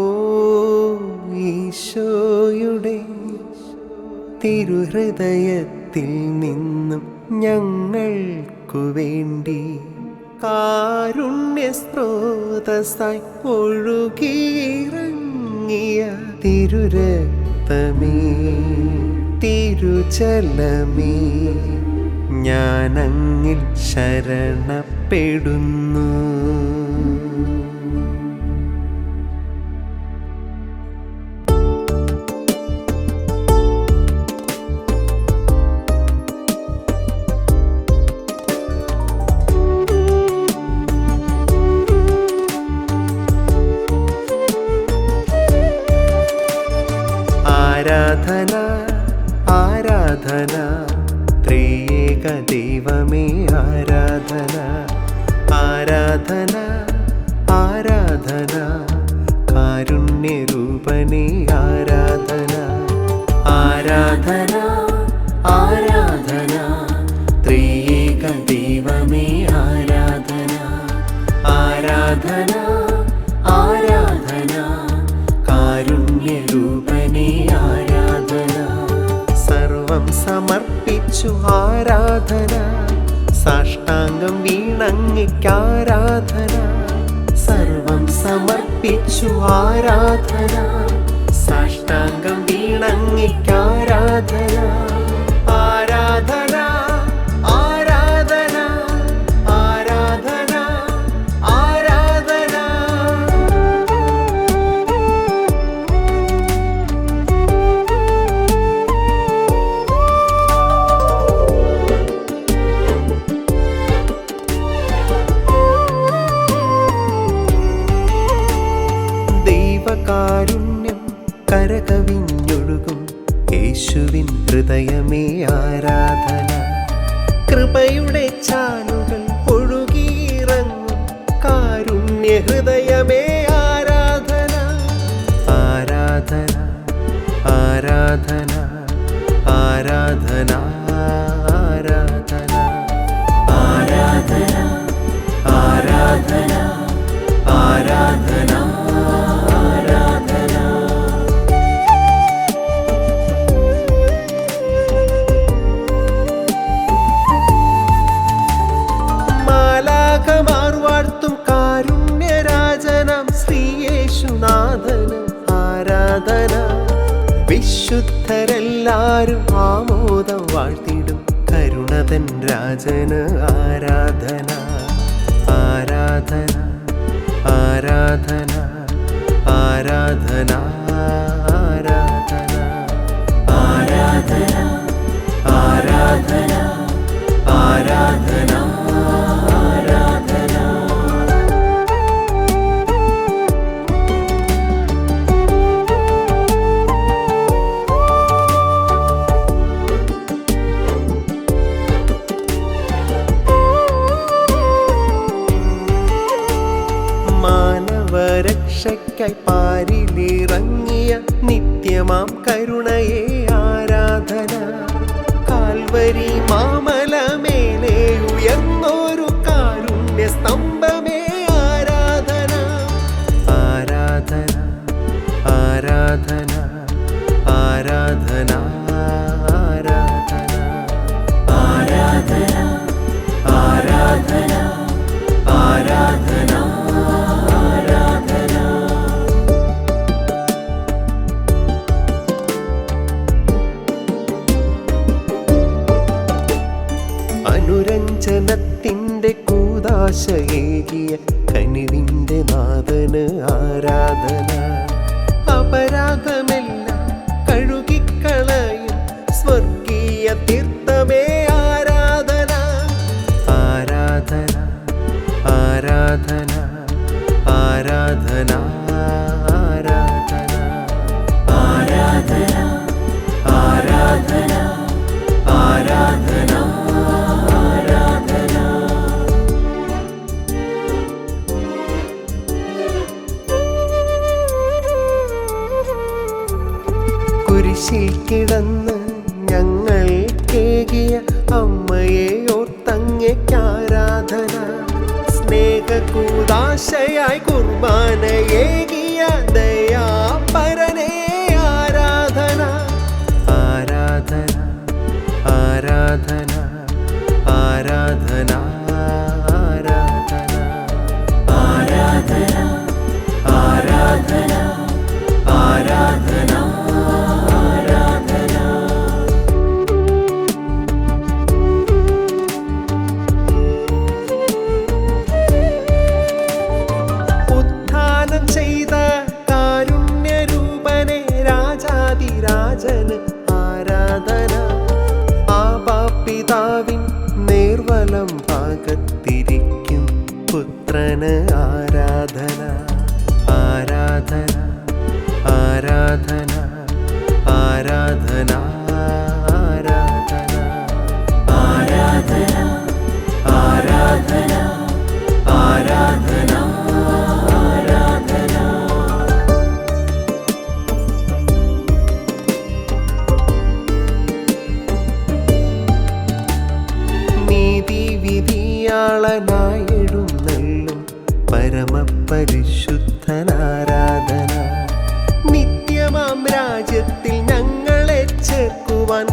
ഓ ഈശോയുടെ തിരുഹൃദയത്തിൽ നിന്നും ഞങ്ങൾക്കു വേണ്ടി കാരുണ്യ സ്രോതസായി ഒഴുകിയിറങ്ങിയ തിരുരക്തമേ തിരുചലമേ ഞാനങ്ങിൽ ശരണപ്പെടുന്നു. ത്രിയേക ദൈവമേ ആരാധന ആരാധന ആരാധന. കാരുണ്യരൂപനേ ആരാധന ആരാധന ആരാധന. സർവം സമർപ്പിച്ചു ആരാധന. സാഷ്ടാംഗം വീണങ്ങിക്കാരാധന സർവം സമർപ്പിച്ചു ആരാധന. സാഷ്ടാംഗം വീണങ്ങിക്കാരാധന ആരാധന. ദൈവകാരുണ്യം കരകവിഞ്ഞൊഴുകും യേശുവിൻ ഹൃദയമേ ആരാധന. കൃപയുടെ ചാനുകൾ ഒഴുകിയിറങ്ങും കാരുണ്യ ഹൃദയമേ ആരാധന. ആരാധന ആരാധന ആരാധന ആരാധന. ആരാധന ആരാധന ആരാധന. വിശുദ്ധരെല്ലാരും ആമോദം വാഴ്ത്തിടും. കരുണതൻ രാജന് ആരാധന ആരാധന ആരാധന ആരാധന. മാനവരക്ഷയ്ക്കായി പാരിലിറങ്ങിയ നിത്യമാം കരുണയെ ആരാധന. കാൽവരി മാമലമേലെ അനുരഞ്ജനത്തിന്റെ കൂതാശയേകിയ കനിവിന്റെ നാഥന് ആരാധന കുരിശിൽ കിടന്ന് ഞങ്ങൾ കേകിയ അമ്മയെ ഓർത്തങ്ങയ്ക്കാരാധന. സ്നേഹകൂതാശയായി കുർബാനയേകിയ മാത്രന ആരാധന ആരാധന ആരാധന മലയാളനായിടും നെല്ലും പരമപരിശുദ്ധനാരാധന. നിത്യമാം രാജ്യത്തിൽ ഞങ്ങളെ ചേർക്കുവാൻ